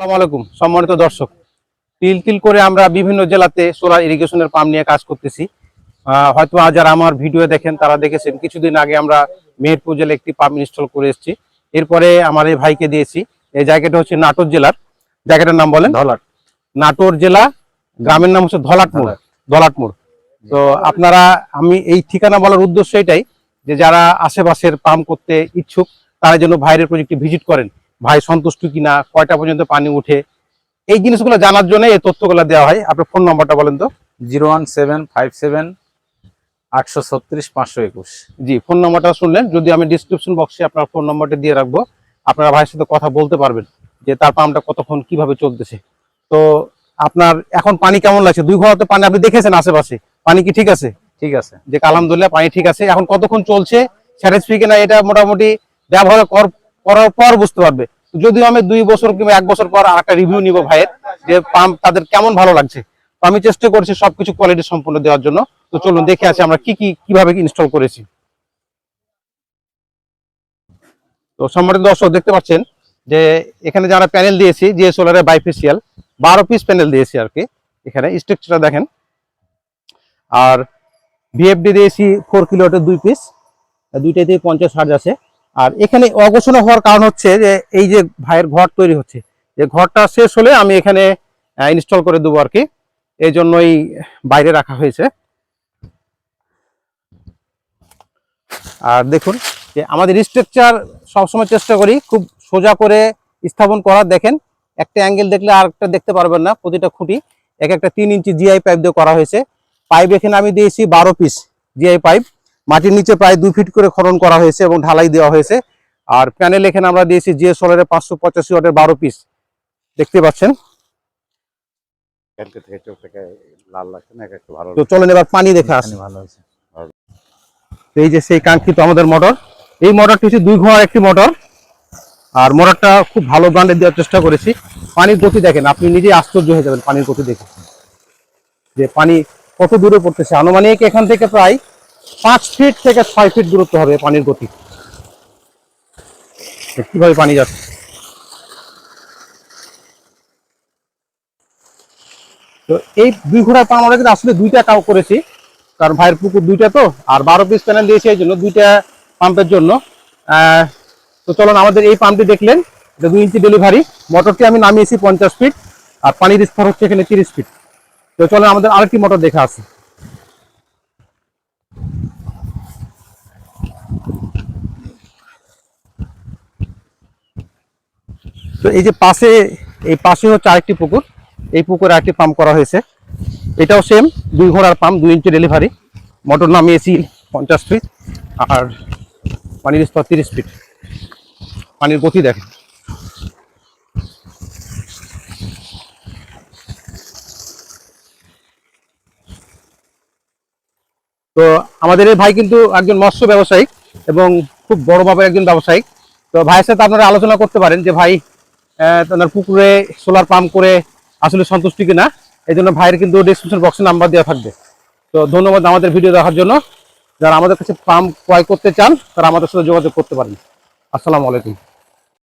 আসসালামু আলাইকুম সম্মানিত দর্শক। তিল তিল করে আমরা বিভিন্ন জেলাতে সোলার ইরিগেশনের পাম্প নিয়ে কাজ করতেছি। হয়তো আজ আর আমার ভিডিও দেখেন তারা দেখেছেন কিছুদিন আগে আমরা মেহেরপুর জেলায় একটি পাম্প ইনস্টল করে এসেছি। এরপরে আমার এই ভাইকে দিয়েছি। এই জায়গাটা হচ্ছে নাটোর জেলার। জায়গাটার নাম বলেন? ধলাট। নাটোর জেলা গ্রামের নাম হচ্ছে ধলাটমোড়। ধলাটমোড়। তো আপনারা আমি এই ঠিকানা বলার উদ্দেশ্য এটাই যে যারা আশেপাশের পাম্প করতে ইচ্ছুক তারা যেন ভাইয়ের প্রজেক্টে ভিজিট করেন। ভাই সন্তুষ্ট কিনা কয়টা পর্যন্ত পানি উঠে এই জিনিসগুলো জানার জন্য এই তথ্যগুলো দেওয়া হয়। আপনার ফোন নাম্বারটা বলেন তো। Zero one seven five seven আটশো ছত্রিশ পাঁচশো একুশ। জি ফোন নাম্বারটা শুনলেন। যদি আমি ডিসক্রিপশন বক্সে আপনার ফোন নাম্বারটা দিয়ে রাখব আপনারা ভাইয়ের সাথে কথা বলতে পারবেন যে তার পাম্পটা কতক্ষণ কীভাবে চলতেছে। তো আপনার এখন পানি কেমন লাগছে? দুই ঘন্টাতে পানি আপনি দেখেছেন আশেপাশে। পানি কি ঠিক আছে? ঠিক আছে। যে আলহামদুলিল্লাহ পানি ঠিক আছে। এখন কতক্ষণ চলছে? স্যাটিসফাই কিনা এটা মোটামুটি ব্যবহার কর- করার পর বুঝতে পারবে। যদিও আমি দুই বছর কিংবা এক বছর পর আর একটা রিভিউ নিব ভাইয়ের, যে পাম্প তাদের কেমন ভালো লাগছে। তো আমি চেষ্টা করছি সবকিছু কোয়ালিটি সম্পূর্ণ দেওয়ার জন্য। তো চলুন দেখে আসি আমরা কি কি, কীভাবে ইনস্টল করেছি। তো সম্মানিত দর্শক, দেখতে পাচ্ছেন যে এখানে যারা প্যানেল দিয়েছি যে সোলারের বাইফেসিয়াল বারো পিস প্যানেল দিয়েছি আর কি। এখানে স্ট্রাকচারটা দেখেন। আর ভিএফডি দিয়েছি ফোর কিলোটের দুই পিস দুইটাতে পঞ্চাশ হার্জ আছে। আর এখানে অগোছানো হওয়ার কারণ হচ্ছে যে এই যে ভাইয়ের ঘর তৈরি হচ্ছে, যে ঘরটা শেষ হলে আমি এখানে ইনস্টল করে দেবো আর কি। এই জন্যই বাইরে রাখা হয়েছে। আর দেখুন, যে আমাদের স্ট্রাকচার সবসময় চেষ্টা করি খুব সোজা করে স্থাপন করার দেখেন, একটা অ্যাঙ্গেল দেখলে আর একটা দেখতে পারবেন না, প্রতিটা খুঁটি। এক একটা তিন ইঞ্চি জিআই পাইপ দিয়ে করা হয়েছে। পাইপ এখানে আমি দিয়েছি বারো পিস জিআই পাইপ মাটির নিচে প্রায় দুই ফিট করে খনন করা হয়েছে এবং ঢালাই দেওয়া হয়েছে। আর প্যানেল এখানে আমরা দিয়েছি জিএ সোলারের পাঁচশো পঁচাশি ওয়াটের বারো পিস। দেখতে পাচ্ছেন? তো চলেন এবার পানি দেখে আসি। ভালো হয়েছে। এই যে সেই কাঙ্ক্ষিত আমাদের মোটর এই মোটরটি হচ্ছে দুই ঘোড়ার একটি মোটর। আর মোটরটা খুব ভালো ব্র্যান্ডের দেওয়ার চেষ্টা করেছি। পানির গতি দেখেন আপনি নিজেই আশ্চর্য হয়ে যাবেন পানির গতি দেখে। যে পানি কত দূরে পড়তেছে। আনুমানিক এখান থেকে প্রায় পাঁচ ফিট থেকে ছয় ফিট দূরত্ব হবে পানির গতি। কীভাবে পানি যাচ্ছে? তো এই দুই ঘোড়ার পাম্প আমরা কিন্তু আসলে দুইটা কাউ করেছি। কারণ ভাইয়ের পুকুর দুইটা তো, আর বারো পিস প্যানেল দিয়েছি এই জন্য দুইটা পাম্পের জন্য। তো চলুন আমাদের এই পাম্পটি দেখলেন, এটা দুই ইঞ্চি ডেলিভারি মোটরটি আমি নামিয়েছি পঞ্চাশ ফিট আর পানির স্তর হচ্ছে এখানে তিরিশ ফিট তো চলুন আমাদের আরেকটি মোটর দেখে আসি তো এই যে পাশে, এই পাশে হচ্ছে আরেকটি পুকুর। এই পুকুরে আরেকটি পাম্প করা হয়েছে। এটাও সেম দুই ঘোড়ার পাম্প দুই ইঞ্চি ডেলিভারি মোটর নামিয়েছি পঞ্চাশ ফিট আর পানির স্তর তিরিশ ফিট পানির গতি দেখেন। তো আমাদের এই ভাই কিন্তু একজন মৎস্য ব্যবসায়িক এবং খুব বড় মাপের একজন ব্যবসায়িক তো ভাইয়ের সাথে আপনারা আলোচনা করতে পারেন যে ভাই আপনার পুকুরে সোলার পাম্প করে আসলে সন্তুষ্টি কিনা এই জন্য ভাইয়ের কিন্তু ডিসক্রিপশন বক্সে নাম্বার দেওয়া থাকবে। তো ধন্যবাদ আমাদের ভিডিও দেখার জন্য। যারা আমাদের কাছে পাম্প ক্রয় করতে চান, তারা আমাদের সাথে যোগাযোগ করতে পারেন। আসসালামু আলাইকুম।